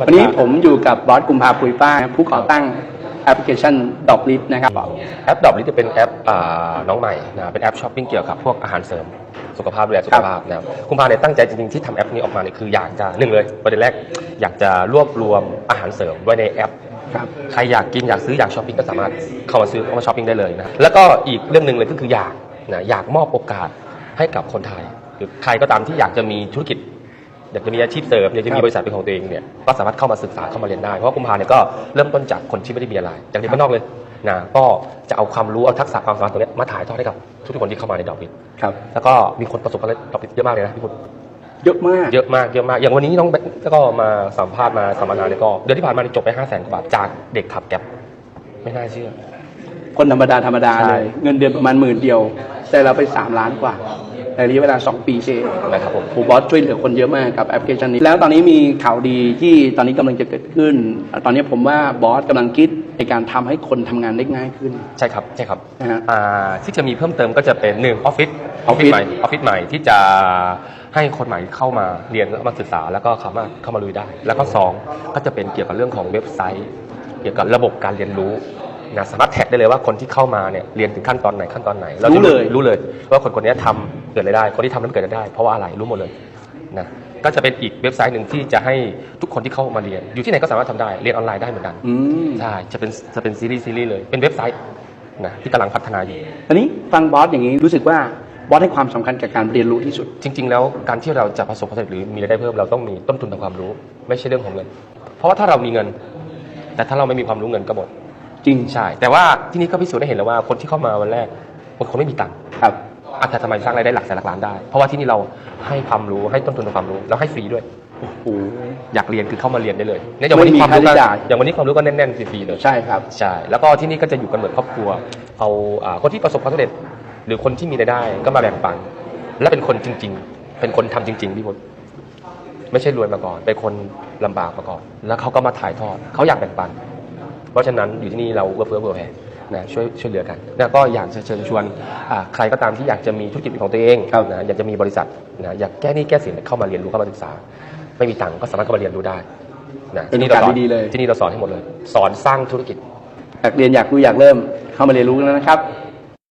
วันนี้ผมอยู่กับบอสกุมภาปุยป้าผู้ก่อตั้งแอปพลิเคชันดอกลิสนะครับแอปดอกลิจะเป็นแอปอ่าน้องใหม่นะเป็นแอปช้อปปิ้งเกี่ยวกับพวกอาหารเสริมสุขภาพดูแลสุขภาพนะครับคุณพาเนี่ยตั้งใจจริงๆที่ทำแอปนี้ออกมาเนี่ยคืออยากจะหนึ่งเลยประเด็นแรกอยากจะรวบรวมอาหารเสริมไว้ในแอปครับใครอยากกินอยากซื้ออยากช้อปปิ้งก็สามารถเข้ามาซื้อเข้ามาช้อปปิ้งได้เลยนะแล้วก็อีกเรื่องหนึ่งเลยก็คืออยากนะอยากมอบโอกาสให้กับคนไทยหรือใครก็ตามที่อยากจะมีธุรกิจ อยากจะมีอาชีพเสริมอยากจะมีครับบริษัทเป็นของตัวเองเนี่ยก็สามารถเข้ามาศึกษาเข้ามาเรียนได้เพราะว่ากุมภาเนี่ยก็เริ่มต้นจากคนที่ไม่ได้มีอะไรจากเด็กบ้านนอกเลยนะก็จะเอาความรู้เอาทักษะความสามารถตรงเนี้ยมาถ่ายทอดให้กับทุกๆคนที่เข้ามาในดอกบิดครับ แล้วก็มีคนประสบความสำเร็จดอกบิดเยอะมากเลยนะพี่พุทธเยอะมาก เยอะมากเยอะมากอย่างวันนี้น้องแบงค์ก็มาสัมภาษณ์มาสัมมนาเนี่ยก็เดือนที่ผ่านมานี่จบไปห้าแสนกว่าบาทจากเด็กขับแก๊ปไม่น่าเชื่อ คนธรรมดาธรรมดาใช่ เลย เงินเดือนประมาณหมื่นเดียว แต่เราไป3ล้านกว่า ในระยะเวลา 2 ปีเศษนะครับผมผมบอสช่วยเหลือคนเยอะมากกับแอปพลิเคชันนี้ แล้วตอนนี้มีข่าวดีที่ตอนนี้กำลังจะเกิดขึ้น ตอนนี้ผมว่าบอสกำลังคิดในการทำให้คนทำงานได้ง่ายขึ้น ใช่ครับใช่ครับนะฮะอ่าที่จะมีเพิ่มเติมก็จะเป็นหนึ่งออฟฟิศออฟฟิศ Office ใหม่ออฟฟิศใหม่ที่จะให้คนใหม่เข้ามาเรียนแล้วมาศึกษาแล้วก็สามารถเข้ามาลุยได้ แล้วก็สองก็จะเป็นเกี่ยวกับเรื่องของเว็บไซต์ เกี่ยวกับระบบการเรียนรู้นะสามารถแท็กได้เลยว่าคนที่เข้ามาเนี่ยเรียนถึงขั้นตอนไหนขั้นตอนไหนราจะรู้เลยรู้เลย ว่าคนคนนี้ทำเกิดรายได้ คนที่ทำนั้นเกิดรายได้ เพราะว่าอะไรรู้หมดเลยนะก็จะเป็นอีกเว็บไซต์หนึ่งที่จะให้ทุกคนที่เข้ามาเรียน อยู่ที่ไหนก็สามารถทำได้เรียนออนไลน์ได้เหมือนกันอืมใช่จะเป็นจะเป็นซีรีส์ซีรีส์เลยเป็นเว็บไซต์นะที่กำลังพัฒนาอยู่ตอนนี้ฟังบอสอย่างนี้รู้สึกว่าบอสให้ความสำคัญกับการเรียนรู้ที่สุด จริง ๆ แล้วการที่เราจะประสบความสำเร็จหรือมีรายได้เพิ่มเราต้องมีต้นทุนทางความรู้ ไม่ใช่เรื่องของเงิน เพราะว่าถ้าเรามีเงิน แต่ถ้าเราไม่มีความรู้เงินก็หมดจริงใช่ แต่ว่าที่นี่ก็พิสูจน์ได้เห็นแล้วว่าคนที่เข้ามาวันแรกบางคนไม่มีตังค์ ครับ อาจจะทำไมสร้างรายได้หลักแสนหลักล้านได้ เพราะว่าที่นี่เราให้ความรู้ให้ต้นทุนทางความรู้แล้วให้ฟรีด้วย โอ้โห อยากเรียนคือเข้ามาเรียนได้เลยเนี่ยอย่างวันนี้ไม่มีความรู้ก็ค่าใช้จ่าย อย่างวันนี้ความรู้ก็แน่นๆฟรีๆเลยใช่ครับ ใช่แล้วก็ที่นี่ก็จะอยู่กันเหมือนครอบครัวเอาอ่าคนที่ประสบความสำเร็จ หรือคนที่มีรายได้ก็มาแบ่งปันและเป็นคนจริง ๆ เป็นคนทำจริง ๆพี่พลไม่ใช่รวยมาก่อน เป็นคนลำบากมาก่อน แล้วเขาก็มาถ่ายทอดเขาอยากแบ่งปัน เพราะฉะนั้นอยู่ที่นี่เราเอื้อเฟื้อเผื่อแผ่ นะช่วยช่วยเหลือกันแล้วก็อยากจะเชิญชวนอ่าใครก็ตามที่อยากจะมีธุรกิจเป็นของตัวเองครับนะอยากจะมีบริษัทนะอยากแก้หนี้แก้สินเข้ามาเรียนรู้เข้ามาศึกษา ไม่มีตังค์ก็สามารถเข้ามาเรียนรู้ได้นะเป็นที่นี่เราสอนโอกาสดีๆเลย ที่นี่เราสอนให้หมดเลย สอนสร้างธุรกิจ อยากเรียนอยากรู้อยากเริ่มเข้ามาเรียนรู้แล้วนะครับ